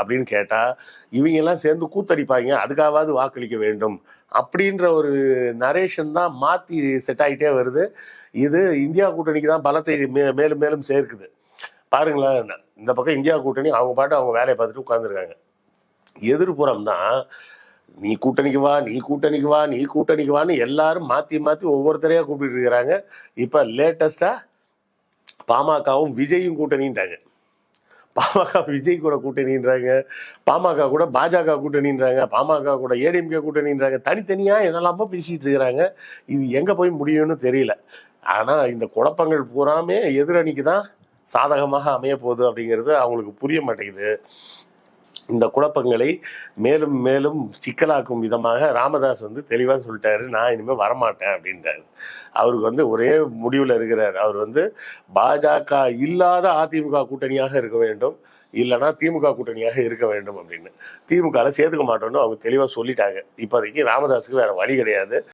அப்படின்னு கேட்டா இவங்க எல்லாம் சேர்ந்து கூத்தடிப்பாங்க அதுக்காவது வாக்களிக்க வேண்டும். அப்படின்ற ஒரு நரேஷன் தான் மாத்தி செட் ஆகிட்டே வருது. இது இந்தியா கூட்டணிக்கு தான் பலத்தை மே- மேலும் மேலும் சேர்க்குது. பாருங்களேன் இந்த பக்கம் இந்தியா கூட்டணி அவங்க பாட்டு அவங்க வேலையை பார்த்துட்டு உட்காந்துருக்காங்க எதிர்புறம் தான் நீ கூட்டணிக்கு வா நீ கூட்டணிக்கு வா நீ கூட்டணிக்கு வான்னு எல்லாரும் மாத்தி மாத்தி ஒவ்வொருத்தரையா கூப்பிட்டு இருக்கிறாங்க. இப்ப லேட்டஸ்டா பாமகவும் விஜயும் கூட்டணின்றாங்க பாமக விஜய் கூட கூட்டணின்றாங்க பாமக கூட பாஜக கூட்டணின்றாங்க பாமக கூட ஏடிஎம்கே கூட்டணின்றாங்க தனித்தனியாக என்னெல்லாமோ பேசிகிட்டு இருக்கிறாங்க. இது எங்கே போய் முடியும்னு தெரியல. ஆனால் இந்த குழப்பங்கள் பூராமே எதிரணிக்கு தான் சாதகமாக அமைய போகுது அப்படிங்கிறது அவங்களுக்கு புரிய மாட்டேங்குது. இந்த குழப்பங்களை மேலும் மேலும் சிக்கலாக்கும் விதமாக ராமதாஸ் வந்து தெளிவாக சொல்லிட்டாரு நான் இனிமேல் வரமாட்டேன் அப்படின்றாரு. அவருக்கு வந்து ஒரே முடிவில் இருக்கிறார். அவர் வந்து பாஜக இல்லாத அதிமுக கூட்டணியாக இருக்க வேண்டும். இல்லைன்னா திமுக கூட்டணியாக இருக்க வேண்டும் அப்படின்னு. திமுகவில் சேர்த்துக்க மாட்டோம்னு அவங்க தெளிவாக சொல்லிட்டாங்க. இப்போதைக்கு ராமதாஸுக்கு வேறு வழி கிடையாது.